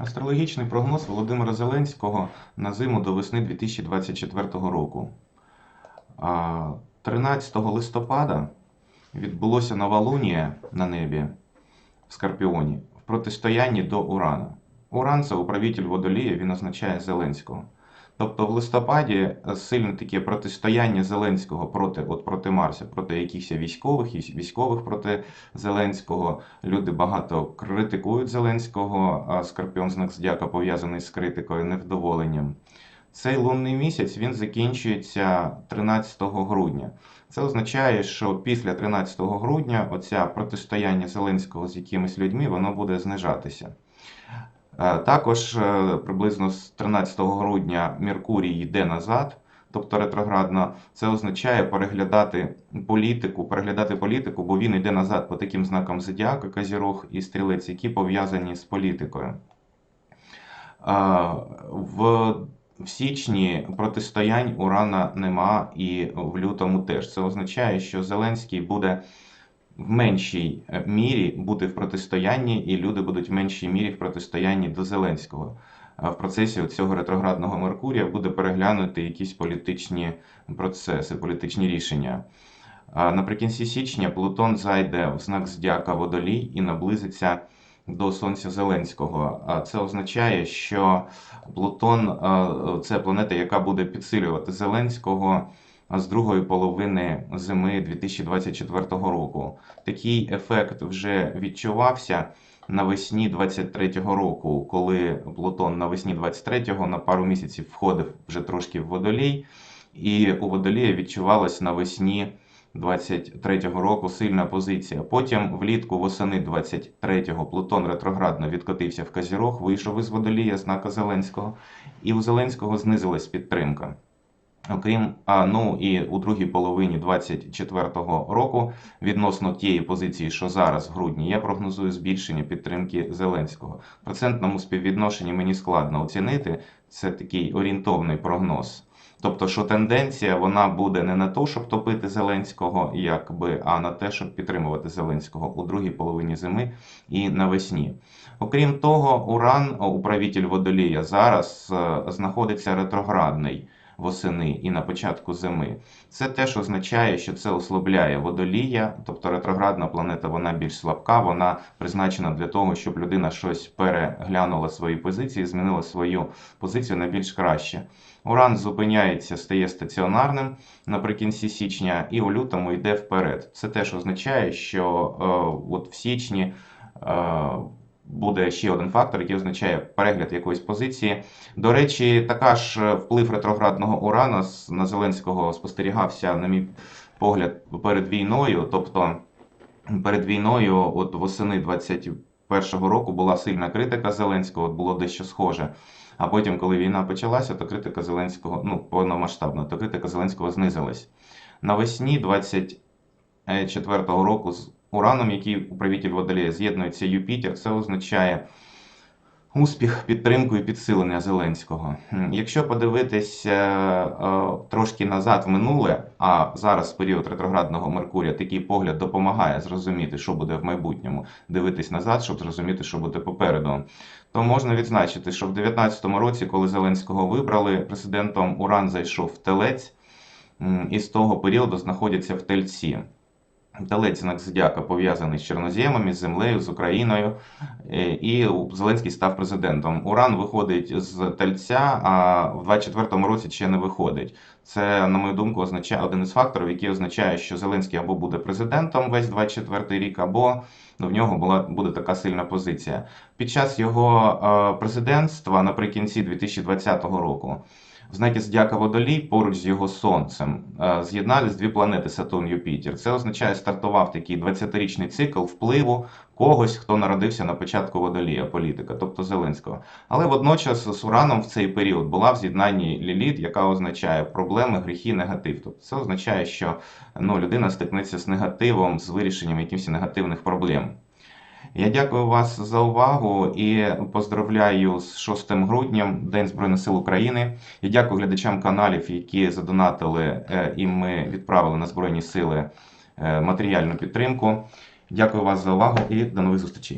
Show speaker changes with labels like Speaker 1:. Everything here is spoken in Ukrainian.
Speaker 1: Астрологічний прогноз Володимира Зеленського на зиму до весни 2024 року. 13 листопада відбулося новолунія на небі в Скорпіоні в протистоянні до Урана. Уран це управитель водолія, він означає Зеленського. Тобто в листопаді сильне таке протистояння Зеленського проти, от проти Марса, проти якихось військових, військових проти Зеленського. Люди багато критикують Зеленського, а Скорпіон знак зодіака пов'язаний з критикою, невдоволенням. Цей лунний місяць він закінчується 13 грудня. Це означає, що після 13 грудня оця протистояння Зеленського з якимись людьми воно буде знижатися. Е, Також е, приблизно з 13 грудня Меркурій йде назад, тобто ретроградно. Це означає переглядати політику, переглядати політику, бо він йде назад по таким знакам зодіака, Казірог і Стрілець, які пов'язані з політикою. Е, В в січні протистоянь Урана нема і в лютому теж. Це означає, що Зеленський буде в меншій е, мірі бути в протистоянні, і люди будуть в меншій мірі в протистоянні до Зеленського. В процесі цього ретроградного Меркурія буде переглянути якісь політичні процеси, політичні рішення. Наприкінці січня Плутон зайде в знак Здяка Водолій і наблизиться до Сонця Зеленського. Це означає, що Плутон е, це планета, яка буде підсилювати Зеленського з другої половини зими 2024 року. Такий ефект вже відчувався навесні 23-го року, коли Плутон навесні 23-го на пару місяців входив вже трошки в водолій, і у водолія відчувалось навесні 23-го року сильна позиція. Потім влітку восени 23-го Плутон ретроградно відкотився в Казірог, вийшов із водолія знака Зеленського, і у Зеленського знизилась підтримка. Окрім ну і у другій половині 24-го року, відносно тієї позиції, що зараз в грудні, я прогнозую збільшення підтримки Зеленського. В процентному співвідношенні мені складно оцінити. Це такий орієнтовний прогноз. Тобто, що тенденція вона буде не на те, щоб топити Зеленського, якби, а на те, щоб підтримувати Зеленського у другій половині зими і навесні. Окрім того, Уран, управитель водолія, зараз е, знаходиться ретроградний восени і на початку зими. Це теж означає, що це ослабляє водолія, тобто ретроградна планета вона більш слабка, вона призначена для того, щоб людина щось переглянула свої позиції, змінила свою позицію на більш краще. Уран зупиняється, стає стаціонарним наприкінці січня, і у лютому йде вперед. Це теж означає, що е, от в січні. Е, буде ще один фактор, який означає перегляд якоїсь позиції. До речі, така ж вплив ретроградного урана на Зеленського спостерігався, на мій погляд, перед війною. Тобто перед війною, от восени 21-го року, була сильна критика Зеленського, от було дещо схоже. А потім, коли війна почалася, то критика Зеленського, ну повномасштабна, то критика Зеленського знизилась. Навесні 24-го року ураном, який управитель водолея з'єднується Юпітер, це означає успіх, підтримку і підсилення Зеленського. Якщо подивитись е, е, трошки назад в минуле, а зараз період ретроградного Меркурія такий погляд допомагає зрозуміти, що буде в майбутньому, дивитись назад, щоб зрозуміти, що буде попереду. То можна відзначити, що в 2019 році, коли Зеленського вибрали, президентом Уран зайшов в телець і з того періоду знаходяться в тельці. Телець знак зодіака пов'язаний з чорноземами, з землею, з Україною, е, і Зеленський став президентом. Уран виходить з тельця, а в 24-му році ще не виходить. Це, на мою думку, означає один із факторів, який означає, що Зеленський або буде президентом весь 24-й рік, або в нього була буде така сильна позиція. Під час його е, президентства наприкінці 2020 року. В знакі Зодіака Водолій поруч з його сонцем е, з'єднались дві планети Сатурн Юпітер. Це означає, стартував такий 20-річний цикл впливу когось, хто народився на початку водолія, політика, тобто Зеленського. Але водночас з Ураном в цей період була в з'єднанні Ліліт, яка означає проблеми, гріхи, негатив. Тобто це означає, що ну, людина стикнеться з негативом, з вирішенням якихось негативних проблем. Я дякую вас за увагу і поздравляю з 6 грудням, День Збройних сил України. Я дякую глядачам каналів, які задонатили е, і ми відправили на Збройні Сили е, матеріальну підтримку. Дякую вас за увагу і до нових зустрічей.